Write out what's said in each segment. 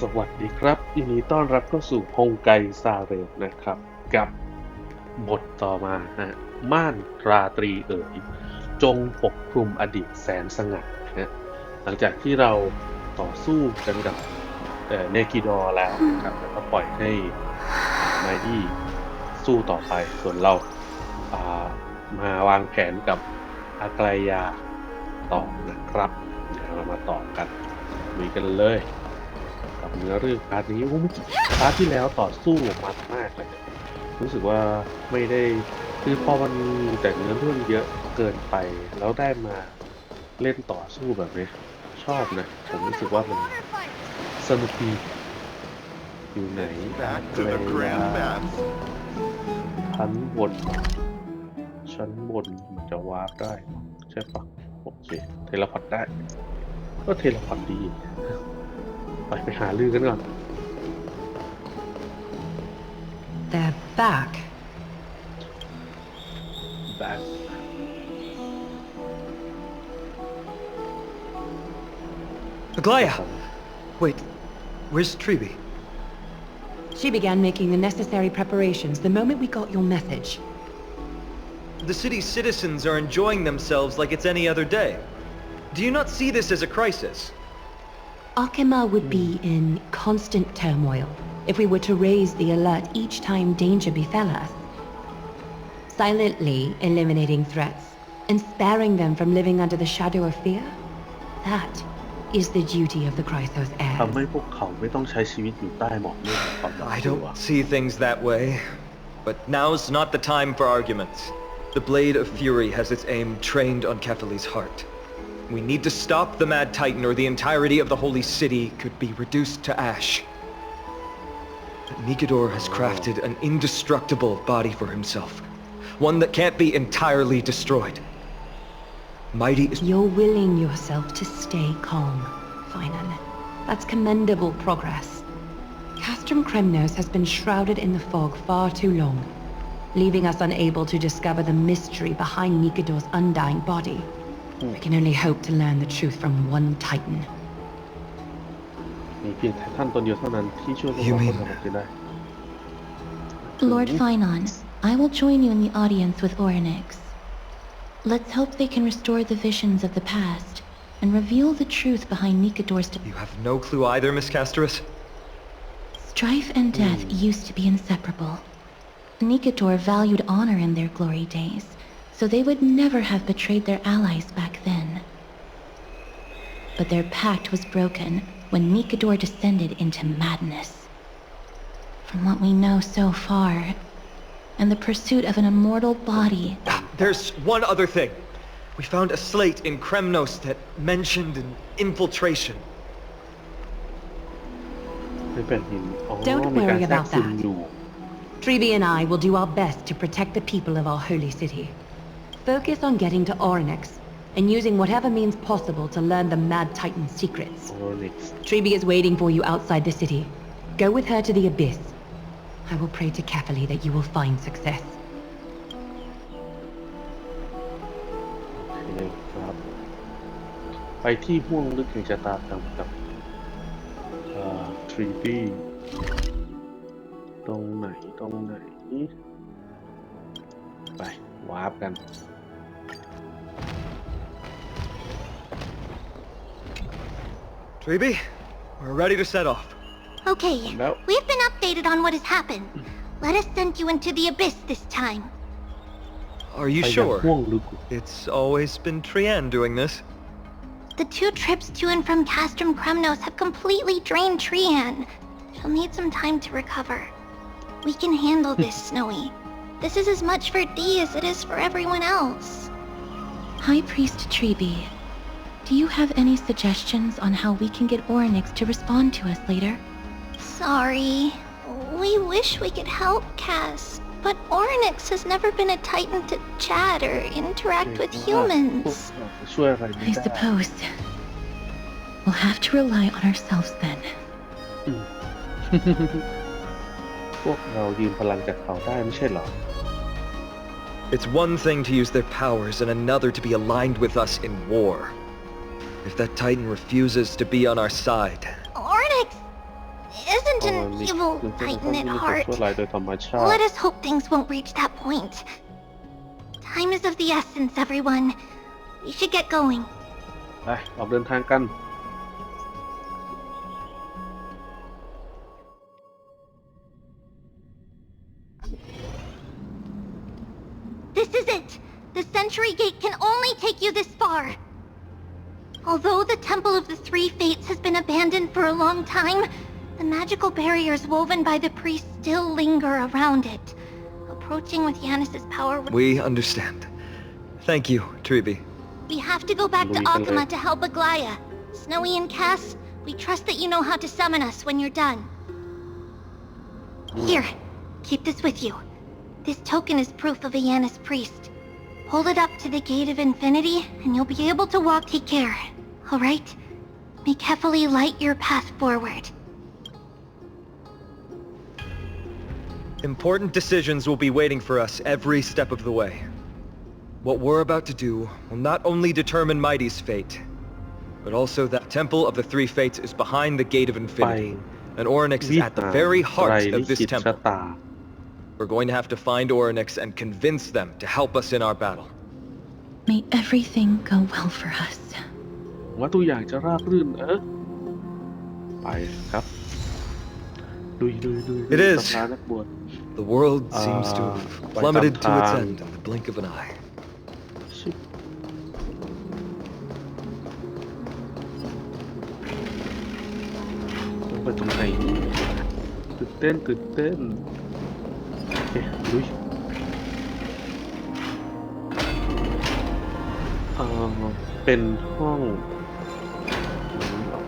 สวัสดีครับยินดีต้อนรับเข้าสู่ฮงไกซาเรลนะครับ กับบทต่อมาฮะม่านราตรีเอ๋ยจงปกคลุมอดีตแสนสงัดนะหลังจากที่เราต่อสู้กันกับเนกิดอแล้วนะครับแล้วก็ปล่อยให้ไมดี้สู้ต่อไปส่วนเราามาวางแผนกับอากรายาต่อนะครับ เดี๋ยวเรามาต่อกันมีกันเลย กับเนื้อเรื่องพาร์ทนี้โอ้เมื่อกี้พาร์ทที่แล้วต่อสู้มันมากเลยรู้สึกว่าไม่ได้คือพอมันมีแต่เนื้อเรื่องเยอะเกินไป แล้วได้มาเล่นต่อสู้แบบนี้ ชอบนะ ผมรู้สึกว่ามันสนุกดีอยู่ไหน Back to the อะไร Grand นะ Baths. ชั้นบนชั้นบนมันจะวาร์ปได้ ใช่ปะโอ เค เทเลพอร์ตได้ ก็เทเลพอร์ตดี ไปไปหาลือกันก่อน They're back. แบ็ค Aglaya! Wait, where's Treeby? She began making the necessary preparations the moment we got your message. The city's citizens are enjoying themselves like it's any other day. Do you not see this as a crisis? Akima would be in constant turmoil if we were to raise the alert each time danger befell us. Silently eliminating threats and sparing them from living under the shadow of fear? That is the duty of the Chrysos heir. I don't see things that way, but now's not the time for arguments. The Blade of Fury has its aim trained on Kefali's heart. We need to stop the Mad Titan or the entirety of the Holy City could be reduced to ash. But Nikador has crafted an indestructible body for himself. One that can't be entirely destroyed. Mighty is You're willing yourself to stay calm, Finan. That's commendable progress. Castrum Kremnos has been shrouded in the fog far too long, leaving us unable to discover the mystery behind Nikador's undying body. We can only hope to learn the truth from one Titan. You mean... Lord Finon, I will join you in the audience with Orinix. Let's hope they can restore the visions of the past and reveal the truth behind Nikador's... You have no clue either, Miss Castorus? Strife and death mm. used to be inseparable. Nicator valued honor in their glory days, so they would never have betrayed their allies back then. But their pact was broken when Nikador descended into madness. From what we know so far, and the pursuit of an immortal body... There's one other thing. We found a slate in Kremnos that mentioned an infiltration. Don't worry about that. อยู่ Treeby and I will do our best to protect the people of our holy city. Focus on getting to Orynyx and using whatever means possible to learn the Mad Titan's secrets. โอนิกส์ Treeby is waiting for you outside the city. Go with her to the Abyss. I will pray to Kefali that you will find success. โอเคครับ ไปที่ห้วงลึกแห่งชะตากรรมกับทรีดี้อ Treaty ตรงไหนตรงไหน ไป วาร์ปกัน Treeby, we're ready to set off. Okay, Nope. we've been updated on what has happened. Let us send you into the abyss this time. Are you ไปยัง sure? ห้วงลึก It's always been Trian doing this. The two trips to and from Castrum Kremnos have completely drained Trian. She'll need some time to recover. We can handle this, Snowy. This is as much for Dee as it is for everyone else. High Priest Treeby, do you have any suggestions on how we can get Oronix to respond to us later? Sorry. We wish we could help Cass, but Oronix has never been a Titan to chat or interact with humans. I suppose. We'll have to rely on ourselves then. พวกเรายืมพลังจากเขาได้ไม่ใช่เหรอ It's one thing to use their powers and another to be aligned with us in war. If that Titan refuses to be on our side, Ornix isn't ตอน an นี้ evil มันจะต้อง titan มี at ตัว heart. ชั่วร้ายโดยธรรมชาติ Let us hope things won't reach that point. Time is of the essence, everyone. We should get going. ไปออกเดินทางกัน This is it! The Century Gate can only take you this far! Although the Temple of the Three Fates has been abandoned for a long time, the magical barriers woven by the priests still linger around it. Approaching with Yanis's power, we understand. Thank you, Tribi. we have to go back to Luis and Akama to help Aglaya. Snowy and Cass, we trust that you know how to summon us when you're done. Here, keep this with you. This token is proof of Iana's priest. Hold it up to the gate of infinity, and you'll be able to walk take Care. All right? May carefully light your path forward. Important decisions will be waiting for us every step of the way. What we're about to do will not only determine Mighty's fate, but also that Temple of the Three Fates is behind the Gate of Infinity, and Orinix is at the very heart of this temple. ตา We're going to have to find Oryx and convince them to help us in our battle. May everything go well for us. ว่าตัวอย่างจะราบรื่นเออไปครับดุยดุยดุย It is. ตำรานักบวช The world seems to Ah, have by plummeted to its sometime. end in the blink of an eye. ชิบต้องไปตรงไหนตื่นเต้นตื่นเต้น โอเคดุยเออเป็นห้องนี้เหรอ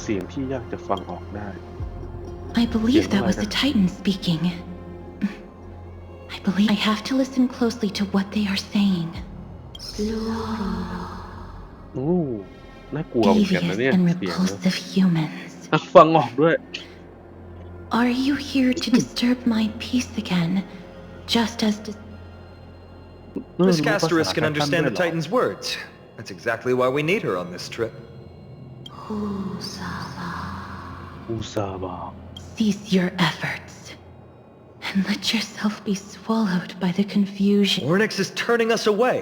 เสียงที่ยากจะฟังออกได้ I believe that was Yeah, the Titan speaking. I believe I have to listen closely to what they are saying. โอ้น่ากลัวเหมือนกันนะ Devious เนี่ย and เสียง repulsive humans. อ่ะฟังออกด้วย Are you here to disturb my peace again? Just as dis- เออ Miss รู้ภาษา Casterus can ไททั understand ด้ the วยเหรอ Titan's words. That's exactly why we need her on this trip. อุซาบะ cease your efforts and let yourself be swallowed by the confusion. Oryx is turning us away.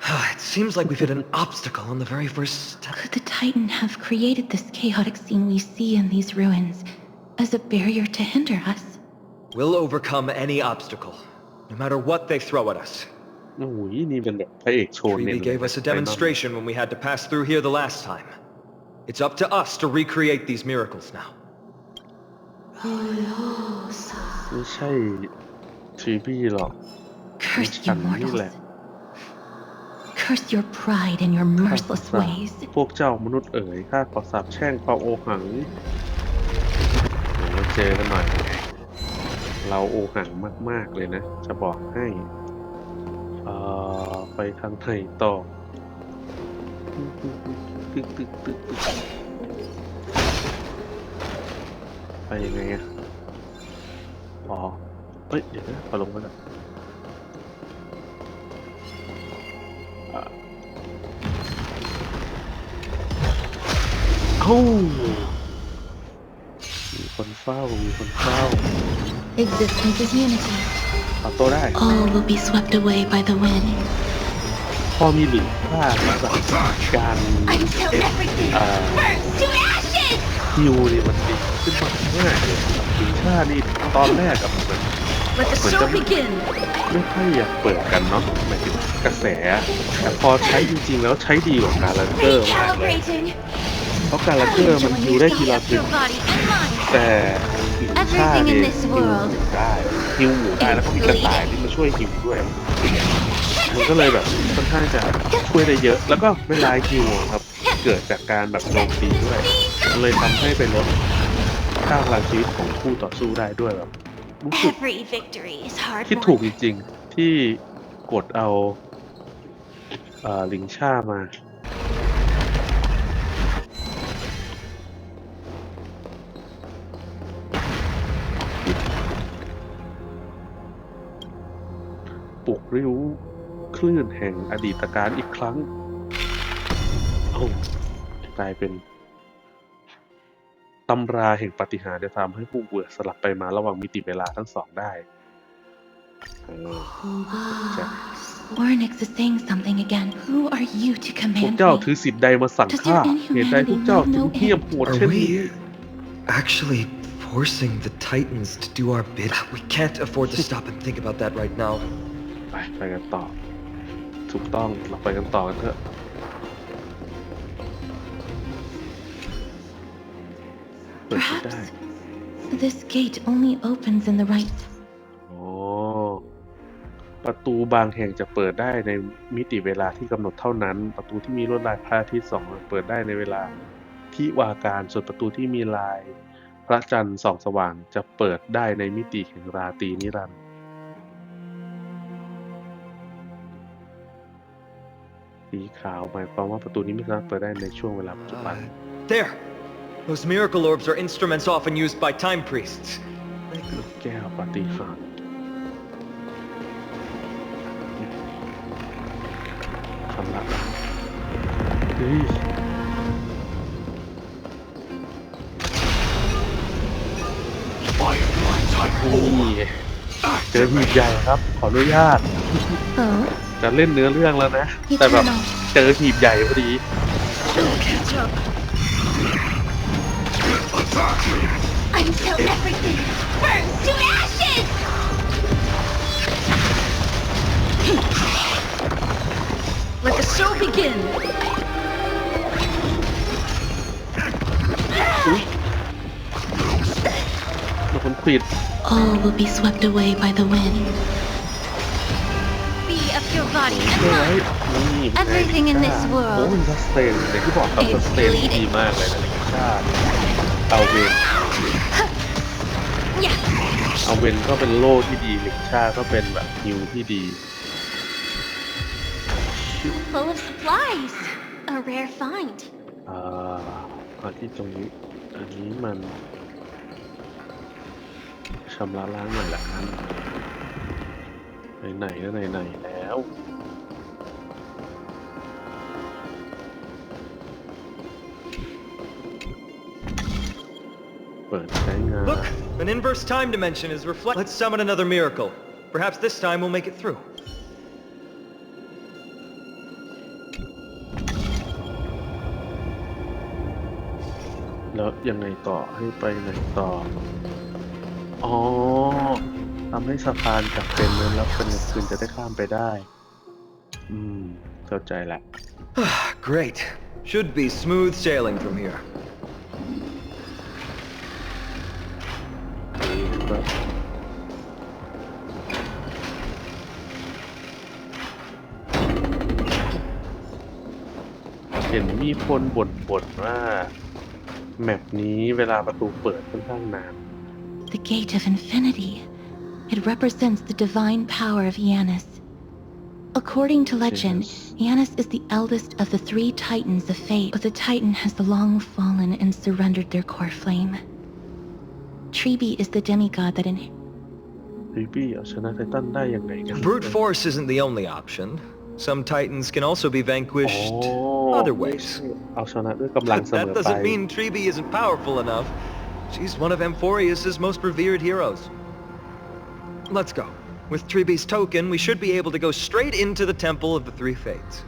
it seems like we've hit an obstacle on the very first step. Could the Titan have created this chaotic scene we see in these ruins as a barrier to hinder us? We'll overcome any obstacle, no matter what they throw at us. โอ้ยนี่เป็นแบบพระเอกโชว์เน้น Freebie gave us a demonstration when we had to pass through here the last time. It's up to us to recreate these miracles now. ไม่ใช่ทรีบี้หรอก Curse you Chẳng nghĩ mortals. là- Curse your pride and your merciless ข้าขอสาป ways. พวกเจ้ามนุษย์เอ๋ยข้าขอสาบแช่งเปาโอหังเดี๋ยวมาเจอกันหน่อย เราโอหังมาก ๆ เลยนะ จะบอกให้ เอ่อ ไปทางไหนต่อตึกตึกตึกตึกตึกไปยังไงอะอ๋อเฮ้ย เดี๋ยวนะขอลงมาก่อน มีคนเฝ้า มีคนเฝ้า Existence is unity. เอาตัวได้ All will be swept away by the wind. พอมีหลิงค่าแบบการ Until everything อ่า burns to ashes! ฮิวนี่มันดีขึ้นมากมากเลยหลิงค่านี่ตอนแรกกับเหมือน Let the Wait, show don't- begin! ไม่ค่อยอยากเปิดกันเนาะหมายถึงกระแส แต่พอใช้จริงๆแล้วใช้ดีกว่าการันเกอร์มากเลย Recalibrating! เพราะการันเกอร์มันฮิวได้ทีละหนึ่ง Your body and mind! แต่หลิงค่า Everything เนี่ in ย this ฮิว world ได้ฮิวหมูได้แล้วก็มีกระต่ายที่มาช่วยฮิวด้วยมันก็เลยแบบค่อนข้างจะช่วยได้เยอะ แล้วก็เวลาฮิวอะครับ เกิดจากการแบบโจมตีด้วยมันเลยทำให้ไปลดค่าพลังชีวิตของคู่ต่อสู้ได้ด้วยแบบรู้สึก Every victory is hard คิดถูกจริงๆที่กดเอาเอ่อลิงชามา ริ้วคลื่นแห่งอดีตการอีกครั้งเอ้ากลายเป็นตำราแห่งปาฏิหารย์จะทำให้ผู้เบื่อสลับไปมาระหว่างมิติเวลาทั้งสองได้เออใช่ Ornix is saying something again. Who are you to พวก command เจ้า me? ถือสิทธิ์ใดมาสั่งข้า เหตุใดพวกเจ้าถึงเทียมโหด Are เช่นนี้ we actually forcing the Titans to do our bid? We can't afford to stop and think about that right now. ไปไปกันต่อ ถูกต้องเราไปกันต่อกันเถอะเปิดไม่ได้ Perhaps this gate only opens in the right. อ๋อประตูบางแห่งจะเปิดได้ในมิติเวลาที่กำหนดเท่านั้น ประตูที่มีลวดลายพระอาทิตย์ส่องเปิดได้ในเวลาที่วาการส่วนประตูที่มีลาย พระจันทร์ส่องสว่างจะเปิดได้ในมิติแห่งราตรีนิรันดร์ สีขาวหมายความว่าประตูนี้ไม่สามารถเปิดได้ในช่วงเวลาปัจจุบัน Uh, there! Those miracle orbs are instruments often used by time priests. ลูกแก้วปาฏิหาริย์ทำละเฮ้ยนี่เจอหีบใหญ่ครับ ขออนุญาต Oh, จะเล่นเนื้อเรื่องแล้วนะ แต่แบบ Eternal. เจอหีบใหญ่พอดี Until everything burns to ashes! Let the show begin! โดนควิด all will be swept away by the wind. Be of your body เชื่อ and ไว้ mind. นี่ Everything in this โอ้ world ยซัสเตนอย่างที่บอกครับ is ซัสเตนที่ดีมากเลยนะในชาติเอาเวน Yeah. เอาเวนก็เป็นโล่ที่ดีลิกชาก็เป็นแบบฮิวที่ดี Full of supplies. A rare find. อ่าเอาที่ตรงนี้ อันนี้มันชำระล้างหน่อยละกันไหนๆก็ไหนๆแล้ว เปิดใช้งาน Look! An inverse time dimension is reflect. Let's summon another miracle. Perhaps this time we'll make it through. แล้วยังไงต่อให้ไปไหนต่อ อ๋อท ำให้สะพานจากเป็นนั้นแล้วเป็นอย่างคืนจะได้ข้ามไปได้ อืม เข้าใจละ Great. Should be smooth sailing from here. ครับเห็นมีคนบ่นๆว่า แมปนี้เวลาประตูเปิดค่อนข้างนาน The gate of infinity. It represents the divine power of Yanis. According to legend, Yanis is the eldest of the three titans of fate, but the titan has long fallen and surrendered their core flame. Treeby is the demigod that in. Brute force isn't the only option. Some titans can also be vanquished oh, other ways. But that doesn't mean Treeby isn't powerful enough. She's one of Amphorius' most revered heroes. Let's go. With Tribi's token, we should be able to go straight into the Temple of the Three Fates.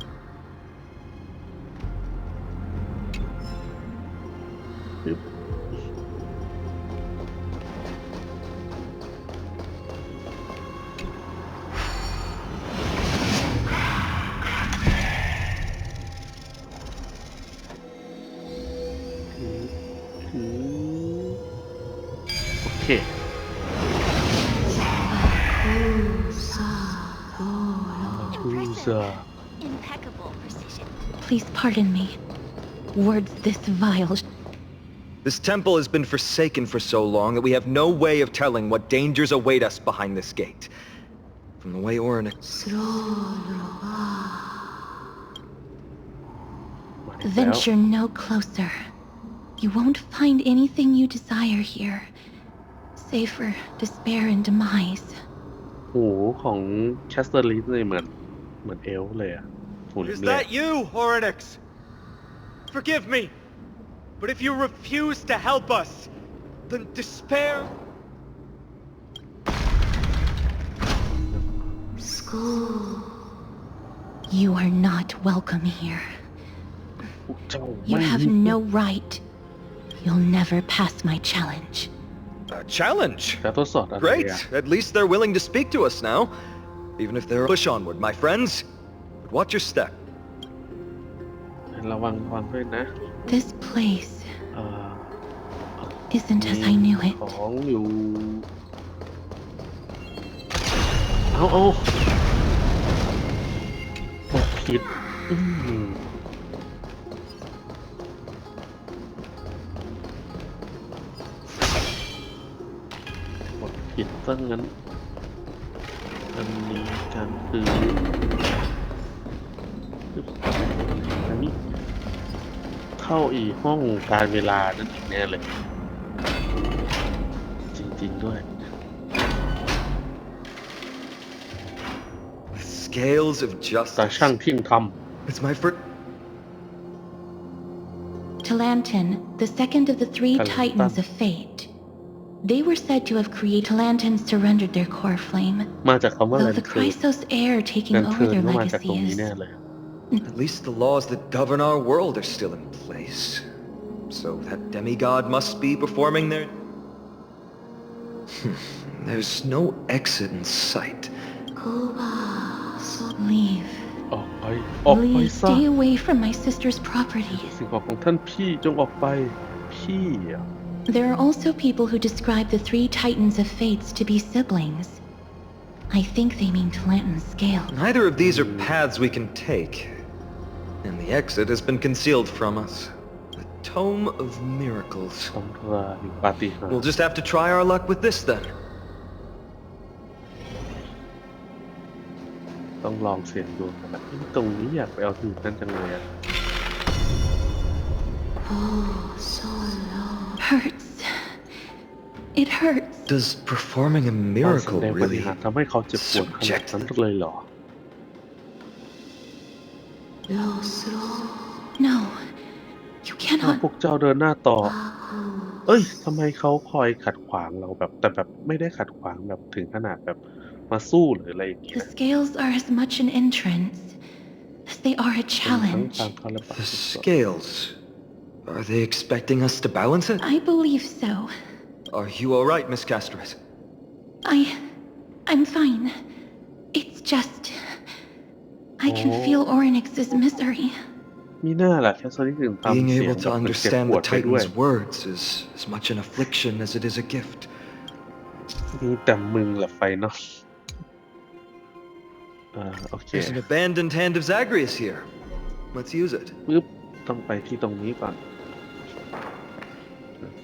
Please pardon me. Words this vile. This temple has been forsaken for so long that we have no way of telling what dangers await us behind this gate. From the way Orin... มาถึงแล้ว Venture no closer. You won't find anything you desire here, save for despair and demise. หูของแคสเตอร์ลิสเนี่ยเหมือนเหมือนเอลฟ์เลยอะ is that you, Horonix? Forgive me, but if you refuse to help us, then despair... School... You are not welcome here. You have no right. You'll never pass my challenge. A challenge? Great! At least they're willing to speak to us now. Even if they're push onward, my friends. But watch your step. ระวังระวังด้วยนะ This place เอ่อ isn't as I knew it. ของอยู่ เอาเอากดผิดอืมกดผิดซะงั้น อันนี้การคือ เข้าอีกห้องการเวลานั่นอีกแน่เลย จริง ๆ ด้วย Scales of แต่ช่าง justice. เที่ยงธรรม It's my first. Talantin, the second of the three Talantan. titans of fate. They were said to have created Talantin surrendered their core flame, มาจากคำว่าแล though น the เทิร์น Chrysos heir แล taking น over เทิร์น their ก็มาจากตรง legacy นี้ is แน่เลย At least the laws that govern our world are still in place. So that demigod must be performing their... There's no exit in sight. Leave. ออกไป ออกไป Please ซะ stay away from my sister's property. สิ่งของของท่านพี่จงออกไป พี่อะ There are also people who describe the three titans of fates to be siblings. I think they mean Talantin's scale. Neither of these are paths we can take. And the exit has been concealed from us. The Tome of Miracles. ตำราแห่งปาฏิหาริ We'll ย์ just have to try our luck with this then. ต้องลองเสี่ยงดวงกันนะตรงนี้อยากไปเอาหีบนั่นจังเลยอะ Hurts. It hurts. Does performing a การแส miracle ดงปาฏิ really หาริย์ทำให้เขาเจ็บปวดขนาดนั้นเลยเหรอ No. You ถ้า cannot. พวกเจ้าเดินหน้าต่อ เอ้ย ทำไมเขาคอยขัดขวางเราแบบ แต่แบบไม่ได้ขัดขวางแบบถึงขนาดแบบมาสู้หรืออะไรอย่างเงี้ The ย scales are as much an entrance as they are a เป็นทั้ง challenge. ทางเข้าและป The ฏิเสธ scales. Are they expecting us to balance it? I believe so. Are you alright, Miss Castret? I. I'm fine. It's just. I can Oh. feel Oryx's misery. มีหน้าล่ะแค่สนิทถึงทำ Being เสียง able แบ to บมันเจ็บ understand ปว the ดไปด้วย Titan's words is as much an affliction as it is a gift. มีแต่มึงแหละไฟนอลอ่าโอเค There's an abandoned hand of Zagreus here. Let's use it. ปึ๊บ ต้องไปที่ตรงนี้ก่อน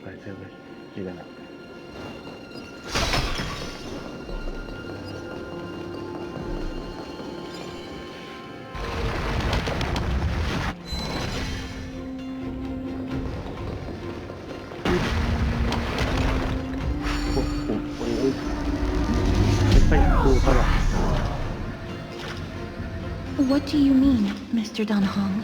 ไปใช่ไหมนี่แหละ ไม่ค่อยดูเท่าไหร่ What do you mean, Mr. Dunhong?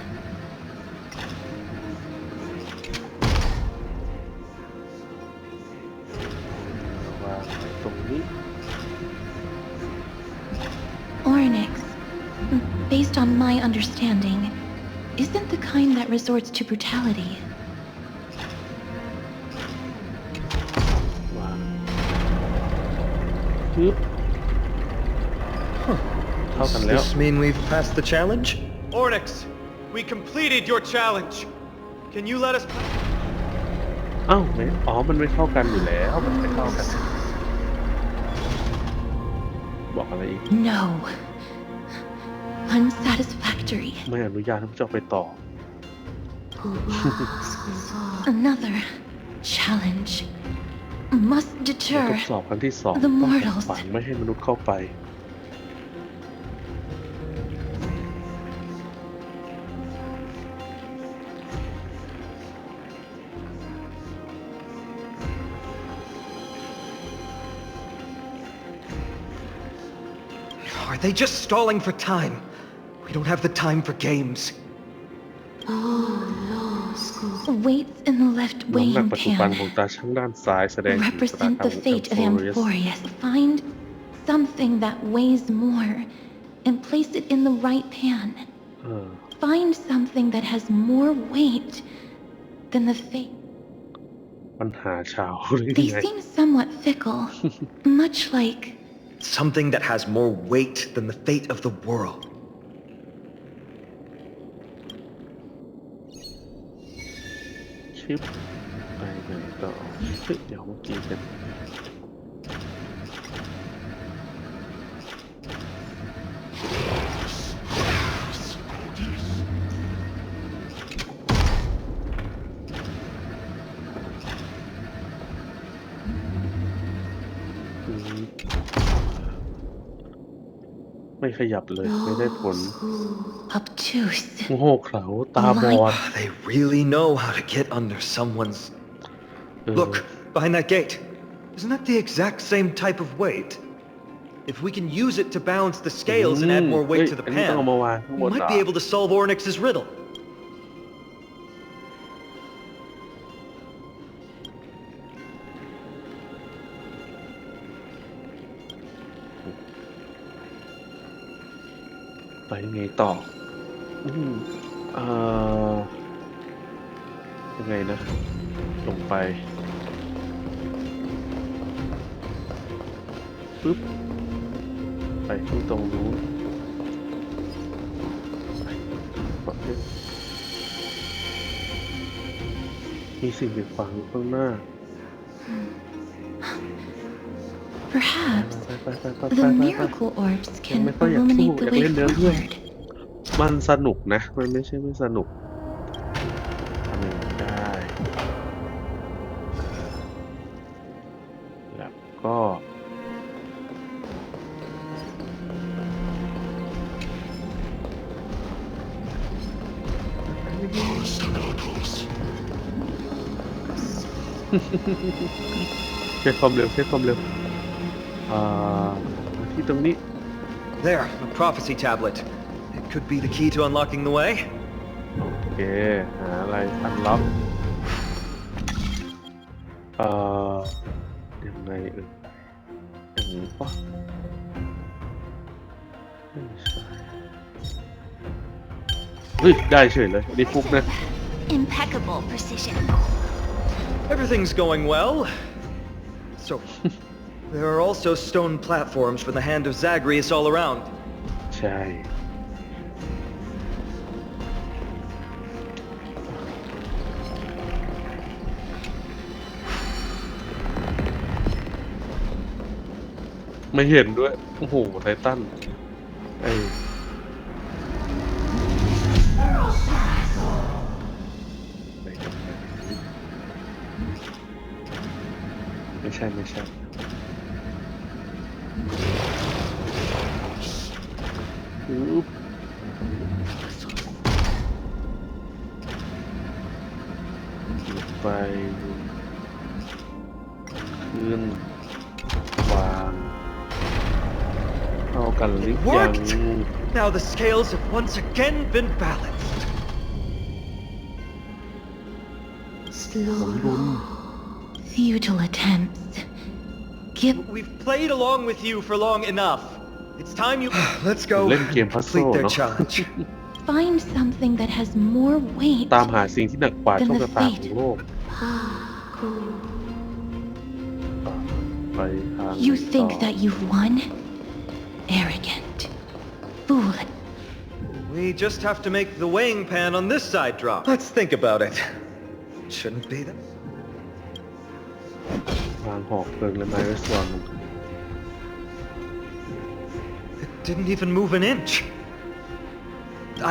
วางไว้ตรงนี้ Oryx, based on my understanding, isn't the kind that resorts to brutality. วางปึ๊บ เท่ากัน Does แล้ว this mean we've passed the challenge? Oryx, we completed your challenge. Can you let us... เอ้าไม่อ๋อ มันไม่เข้ากันอยู่แล้ว มันไม่เข้ากัน บอกอะไรอีก No. Unsatisfactory. ไม่อนุญาตให้พวกเจ้าไปต่อ Another challenge. Must ท deter. ดสอบครั้งที่สอง The ต้องขัด mortals ขวางไม่ให้มนุษย์เข้าไป they just stalling for time? We don't have the time for games. Weights in the left น้ำหนัก weighing ปัจจุบัน pan ของตาช่างด้านซ้ายแสดงถึงชะตากรร represent มข the อง fate of แอมโฟเรียส Amphorius. Find something that weighs more and place it in the right pan. เออ Find something that has more weight than the fate. ปัญหาชาวหรือ They ยังไง seem somewhat fickle, much like Something that has more weight than the fate of the world. ชึบไปไหนต่อชึบเดี๋ยวเมื่อกี้เป็น ขยับเลย ไม่ได้ผล obtuse. โง่เขลาตาบอด They really know how to get under someone's เออ Look, behind that gate. Isn't that the exact same type of weight? If we can use it to balance the scales and add more เฮ้ย weight to the อันนี้ต้องเอา pan, มาวางข้างบ we น might เหรอ be able to solve Ornyx's riddle. ไปไงต่อ อืมเอ่อยังไงนะ ลงไปปึ๊บ ไปที่ตรงนู้นไปก่อนที่มีสิ่งไปฝังอยู่ข้างหน้า Perhaps the miracle orbs can illuminate the way forward. มันสนุกนะ มันไม่ใช่ไม่สนุกทำองได้แล้วก็เช็คความเร็วเช็คความเร็ว อ่ามาที่ตรงนี้ There, a prophecy tablet. It could be the key to unlocking the way. โอเค หาอะไรอันล็อกเอ่อยังไงเอออย่างนี้ปะไม่ใช่เฮ้ย ได้เฉยเลยอันนี่ฟุกนะ Impeccable precision. Everything's going well. So, there are also stone platforms from the hand of Zagreus all around. Chai. Mày hiển đuôi. Ồ ห ไททันไอ้ไม่ใช่ไม่ใช่ ไม่ใช่ ปึ๊บไปขึ้นวางเข้ากันหรือยัง worked! Now the scales have once again been balanced. สมดุล Futile attempts. Give We've played along with you for long enough. It's time you. Let's go. เล่นเกมพัซโซ Complete their เนาะ challenge. find something that has more weight. ตามหาสิ่งที่หนักกว่าโชคชะตาของโลกไปทาง You ไหน think ต่อ that you've won? Arrogant. Fool. We just have to make the weighing pan on this side drop. Let's think about it. Shouldn't be that. วางหอกเพลิงและไม้เรสวอนล didn't even move an inch.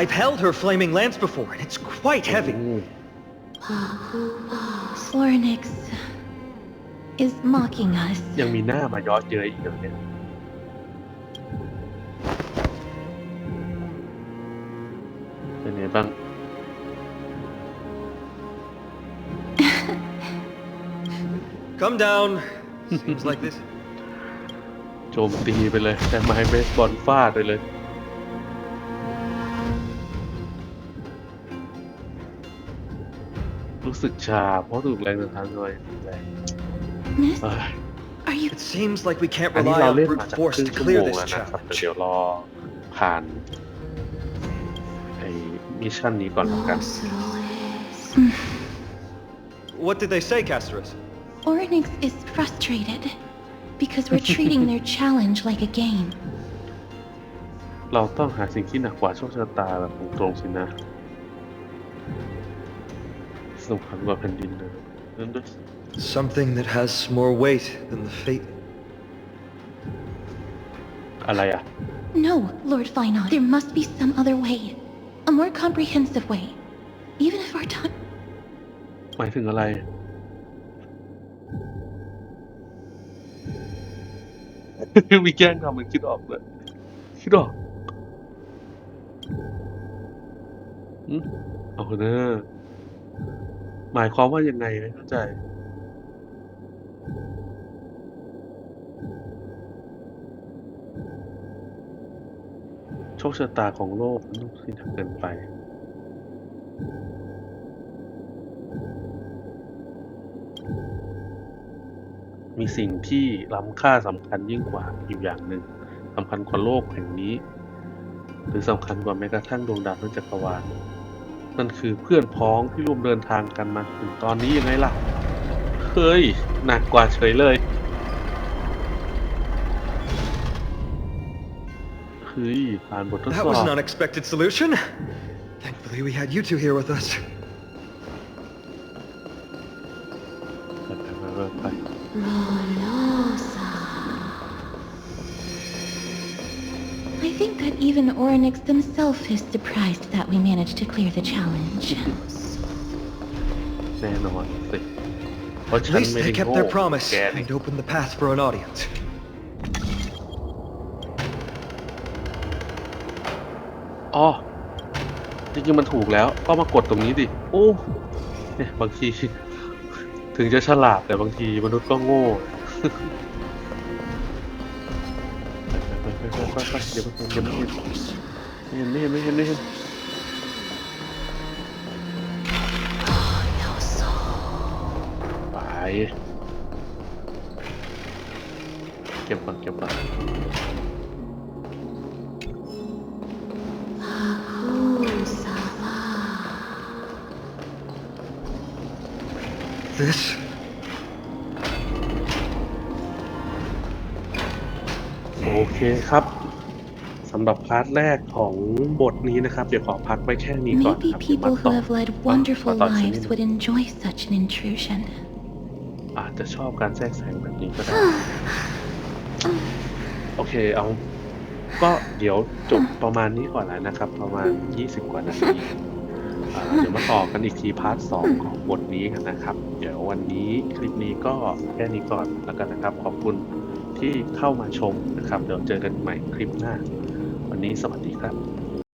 I've held her flaming lance before, and it's quite heavy. อืม Ornyx is mocking us. ยังมีหน้ามาย้อนเย้ยอีกเหรอเนี่ยเป็นไงบ้าง Come down. Seems like this. โจมตีไปเลย แต่ไม้เบสบอลฟาดไปเลย รู้สึกชาเพราะถูกแรงกระทำหน่อยแรง Miss, เอ้ย are you... It seems like we can't อันนี้ rely เรา on เล่น brute มาจาก force ครึ่ง to ชั่ว clear โมง this แล้วนะครับแต่ challenge. เดี๋ยวรอผ่านไอ้มิชชั่นนี้ก่อนแล้วกัน What did they say, Casterus? Oryx is frustrated because we're treating their challenge like a game. เราต้องหาสิ่งที่หนักกว่าโชคชะตาแบบตรงๆสินะสำคัญกว่าแผ่นดินเลยนั่นด้วย Something that has more weight than the fate. อะไรอ่ะ No, Lord Feinon. There must be some other way. A more comprehensive way. Even if our time... หมายถึงอะไร มีแกล้งทำมันคิดออกเลยคิดออกอืมเอาเนอะหมายความว่ายังไงไม่เข้าใจ โชคชะตาของโลกลูกที่หนักเกินไป มีสิ่งที่ล้ำค่าสำคัญยิ่งกว่าอยู่อย่างหนึ่งสำคัญกว่าโลกแห่งนี้ หรือสำคัญกว่าแม้กระทั่งดวงดาวทั้งจักรวาลนั่นคือเพื่อนพ้องที่ร่วมเดินทางกันมาถึงตอนนี้ยังไงล่ะเฮ้ยหนักกว่าเฉยเลย เฮ้ยผ่านบททด That สอ was บ an unexpected solution. Thankfully, we had you two here with us. ไปไปไปไป I think that even Oryx himself is surprised that we managed to clear the challenge. แน่นอนสิเพราะ At ฉัน least ไม่ได้ they kept โง่ their promise แกนี่ and opened the path for an audience. อ๋อจริงๆมันถูกแล้ว ก็มากดตรงนี้ดิ โอ้เนี่ยบางที ถึงจะฉลาดแต่บางทีมนุษย์ก็โง่ ไปไปไปเดี๋ยวมันเดี๋ยวไมันเห็นไม่เห็นไม่เห็นไม่เห็นไปเก็บก่อนเก็บก่อน This โอเคครับำหรับพาร์ทแรกของบทนี้นะครับ เดี๋ยวขอพักไว้แค่นี้ก่อน Maybe ครับเดี๋ยวมา people ต่ who อ have led ต่อ wonderful ต่อชนิด lives would enjoy such an intrusion. อาจจะชอบการแทรกแซงแบบนี้ก็ได้ โอเคเอา ก็เดี๋ยวจบประมาณนี้ก่อนแล้วนะครับ ประมาณ 20 กว่านาทีอ่าเดี๋ยวมาต่อกันอีกทีพาร์ทสองของบทนี้กันนะครับ เดี๋ยววันนี้คลิปนี้ก็แค่นี้ก่อนแล้วกันนะครับ ขอบคุณที่เข้ามาชมนะครับ เดี๋ยวเจอกันใหม่คลิปหน้าวัน นี้สวัสดีครับ